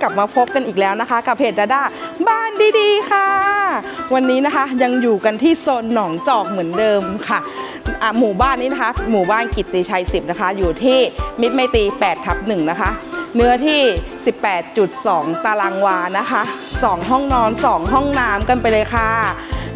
กลับมาพบกันอีกแล้วนะคะ กับเพจดาด้าบ้านดีๆค่ะ วันนี้นะคะยังอยู่กันที่โซนหนองจอกเหมือนเดิมค่ะอะหมู่บ้านนี้นะคะ หมู่บ้านกิตติชัย 10 นะคะ อยู่ที่มิตรไมตรี8ทับ1นะคะ เนื้อที่ 18.2 ตารางวานะคะ 2 ห้องนอน 2 ห้องน้ำกันไปเลยค่ะ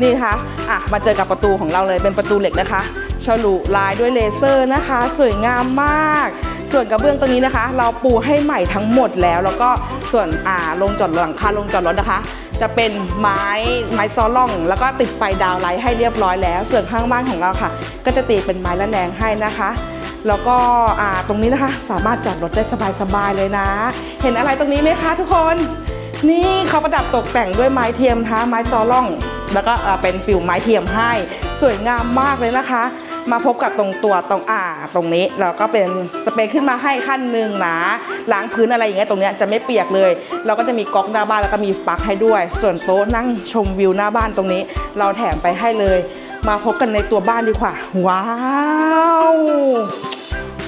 นี่นะคะอะมาเจอกับประตูของเราเลยเป็นประตูเหล็กนะคะฉลุลายด้วยเลเซอร์นะคะ สวยงามมาก ส่วนกระเบื้องตรงนี้นะคะ เราปูให้ใหม่ทั้งหมดแล้ว แล้วก็ส่วนอ่าลงจอดหลังคาลงจอดรถนะคะ จะเป็นไม้ไม้ซอล่อง แล้วก็ติดไฟดาวไลท์ให้เรียบร้อยแล้ว ส่วนข้างบ้านของเราค่ะ ก็จะตีเป็นไม้ละแนงให้นะคะแล้วก็อ่าตรงนี้นะคะสามารถจอดรถได้สบายๆเลยนะ เห็นอะไรตรงนี้ไหมคะทุกคน นี่เขาประดับตกแต่งด้วยไม้เทียมนะคะไม้ซอล่อง แล้วก็เป็นฟิวไม้เทียมให้ สวยงามมากเลยนะคะ มาพบกับตรงตัวตรงอ่าตรงนี้เราก็เป็นสเปรย์ขึ้นมาให้ขั้นหนึ่งนะล้างพื้นอะไรอย่างเงี้ยตรงเนี้ยจะไม่เปียกเลย เราก็จะมีก๊อกหน้าบ้านแล้วก็มีปลั๊กให้ด้วย ส่วนโต๊ะนั่งชมวิวหน้าบ้านตรงนี้ เราแถมไปให้เลย มาพบกันในตัวบ้านดีกว่า ว้าว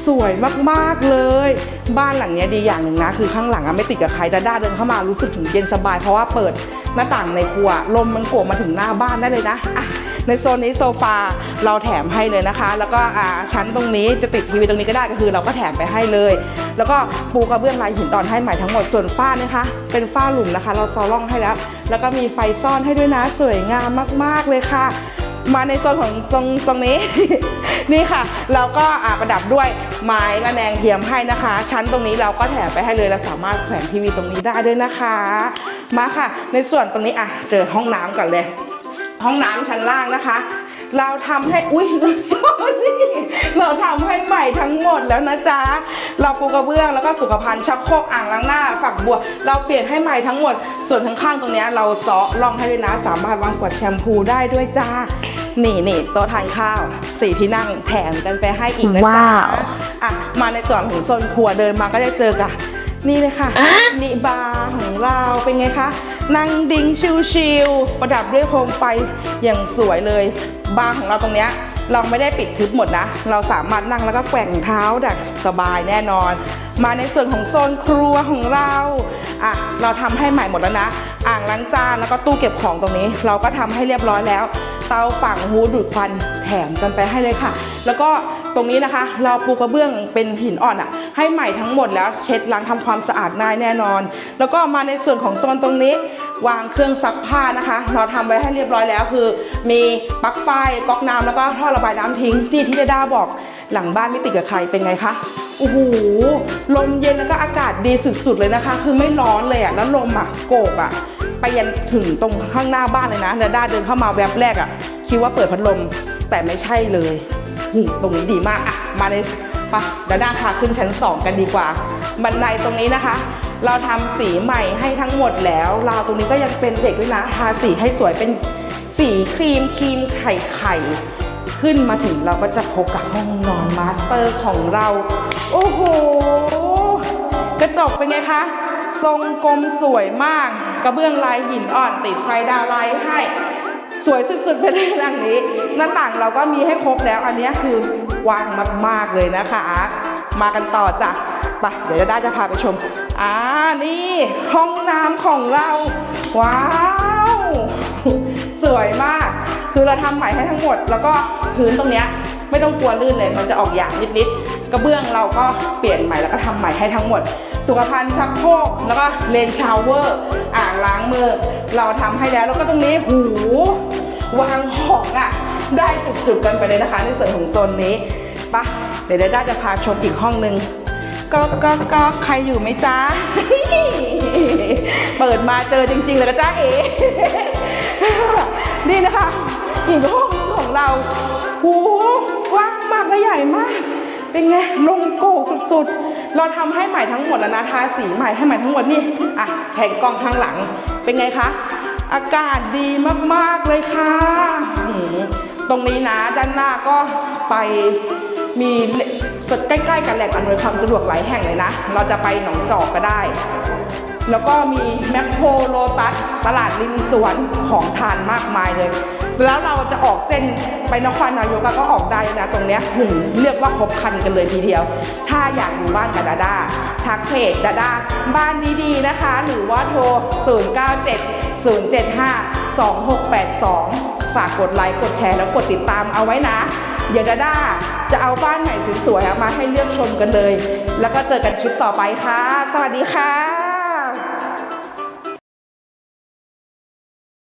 สวยมากๆเลย บ้านหลังเนี้ยดีอย่างหนึ่งนะ คือข้างหลังอะไม่ติดกับใครแต่ด้าเดินเข้ามารู้สึกถึงเย็นสบายเพราะว่าเปิดหน้าต่างในครัวลมมันโกกมาถึงหน้าบ้านได้เลยนะอะ ในโซนนี้โซฟาเราแถมให้เลยนะคะ แล้วก็ชั้นตรงนี้จะติดทีวีตรงนี้ก็ได้ก็คือเราก็แถมไปให้เลย แล้วก็ปูกระเบื้องลายหินอ่อนให้ใหม่ทั้งหมดส่วนฝ้านะคะ เป็นฝ้าหลุมนะคะ เราซอล่องให้แล้ว แล้วก็มีไฟซ่อนให้ด้วยนะสวยงามมาก ๆเลยค่ะมาในโซนของตรงตรงนี้ นี่ค่ะ เราก็ประดับด้วยไม้ระแนงเทียมให้นะคะ ชั้นตรงนี้เราก็แถมไปให้เลยเราสามารถแขวนทีวีตรงนี้ได้ด้วยนะคะ มาค่ะ ในส่วนตรงนี้อะเจอห้องน้ำก่อนเลย ห้องน้ำชั้นล่างนะคะ เราทำให้อุ้ยสอรี่เราทำให้ใหม่ทั้งหมดแล้วนะจ๊ะเราปูกระเบื้องแล้วก็สุขภัณฑ์ชักโครกอ่างล้างหน้า ฝักบัว เราเปลี่ยนให้ใหม่ทั้งหมด ส่วนข้างๆตรงเนี้ยเราเซาะร่องให้ด้วยนะสามารถวางขวดแชมพูได้ด้วยจ้านี่นี่โต๊ะทานข้าวสี่ที่นั่งแถมกันไปให้อีกนะจ๊ะว้าวอะมาในส่วนของโซนครัวเดินมาก็ได้เจอกับ นี่เลยค่ะนี่บาร์ของเราเป็นไงคะ นั่งดิ้งชิลๆประดับด้วยโคมไฟอย่างสวยเลย บาร์ของเราตรงเนี้ยเราไม่ได้ปิดทึบหมดนะ เราสามารถนั่งแล้วก็แกว่งเท้าดักสบายแน่นอน มาในส่วนของโซนครัวของเราอะเราทำให้ใหม่หมดแล้วนะ อ่างล้างจานแล้วก็ตู้เก็บของตรงนี้ เราก็ทำให้เรียบร้อยแล้ว เตาฝั่งหูดูดควันแถมกันไปให้เลยค่ะ แล้วก็ตรงนี้นะคะ เราปูกระเบื้องเป็นหินอ่อนอะให้ใหม่ทั้งหมดแล้วเช็ดล้างทำความสะอาดง่ายแน่นอน แล้วก็มาในส่วนของโซนตรงนี้ วางเครื่องซักผ้านะคะ เราทำไว้ให้เรียบร้อยแล้วคือ มีปลั๊กไฟก๊อกน้ำแล้วก็ท่อระบายน้ำทิ้งที่ที่เดด้าบอกหลังบ้านไม่ติดกับใครเป็นไงคะโอ้โห ลมเย็นแล้วก็อากาศดีสุดๆเลยนะคะ คือไม่ร้อนเลยอะแล้วลมอะโกกอะ ไปยันถึงตรงข้างหน้าบ้านเลยนะดาด้าเดินเข้ามาแวบแรกอะ่ะ คิดว่าเปิดพัดลมแต่ไม่ใช่เลยนี่ตรงนี้ดีมากอะมาในปะดาด้าพาขึ้นชั้น 2 กันดีกว่า บันไดตรงนี้นะคะ เราทำสีใหม่ให้ทั้งหมดแล้วราวตรงนี้ก็ยังเป็นเด็กด้วยนะทาสีให้สวยเป็นสีครีมครีมไข่ไข่ขึ้นมาถึงเราก็จะพบกับห้องนอนมาสเตอร์ของเรา โอ้โห กระจกเป็นไงคะ ทรงกลมสวยมาก กระเบื้องลายหินอ่อนติดไฟดาวไลท์ให้ สวยสุดๆไปเลยหลังนี้ หน้าต่างเราก็มีให้ครบแล้วอันนี้คือวางมากๆเลยนะคะ มากันต่อจ้ะไปเดี๋ยวจะได้จะพาไปชมอ่านี่ห้องน้ำของเรา ว้าว สวยมาก คือเราทำใหม่ให้ทั้งหมด แล้วก็พื้นตรงเนี้ยไม่ต้องกลัวลื่นเลย มันจะออกอย่างนิดๆกระเบื้องเราก็เปลี่ยนใหม่แล้วก็ทำใหม่ให้ทั้งหมด สุขภัณฑ์ชักโครกแล้วก็เลนชาวเวอร์อ่างล้างมือ เราทำให้แล้วแล้วก็ตรงนี้หูวางของอะ ได้จุกๆกันไปเลยนะคะ ในส่วนของโซนนี้ปะเดี๋ยวด้าจะพาชมอีกห้องนึงก็ก็ก็ใครอยู่ไหมจ๊ะ เปิดมาเจอจริง ๆ เลยนะจ๊ะเอ๋นี่นะคะอีกห้องของเราหูว้างมากและใหญ่มาก เป็นไงลงโกกสุดๆ เราทำให้ใหม่ทั้งหมดแล้วนะทาสีใหม่ให้ใหม่ทั้งหมดนี่อะแผงกล้องข้างหลังเป็นไงคะ อากาศดีมากๆเลยค่ะ ตรงนี้นะด้านหน้าก็ไปมีใกล้ๆ กับแหล่งอำนวยความสะดวกหลายแห่งเลยนะ เราจะไปหนองจอกก็ได้ แล้วก็มีแมคโครโลตัสตลาดริมสวนของทานมากมายเลย แล้วเราจะออกเส้นไปนครนายกก็ออกได้นะตรงเนี้ยหืมเรียกว่าครบคันกันเลยทีเดียว ถ้าอยากอยู่บ้านกับดาด้าทักเพจดาด้าบ้านดีๆนะคะ หรือว่าโทร 097 075 2682 ฝากกดไลค์กดแชร์แล้วกดติดตามเอาไว้นะ เดี๋ยวดาด้าจะเอาบ้านไหนสวยๆมาให้เลือกชมกันเลย แล้วก็เจอกันคลิปต่อไปค่ะ สวัสดีค่ะ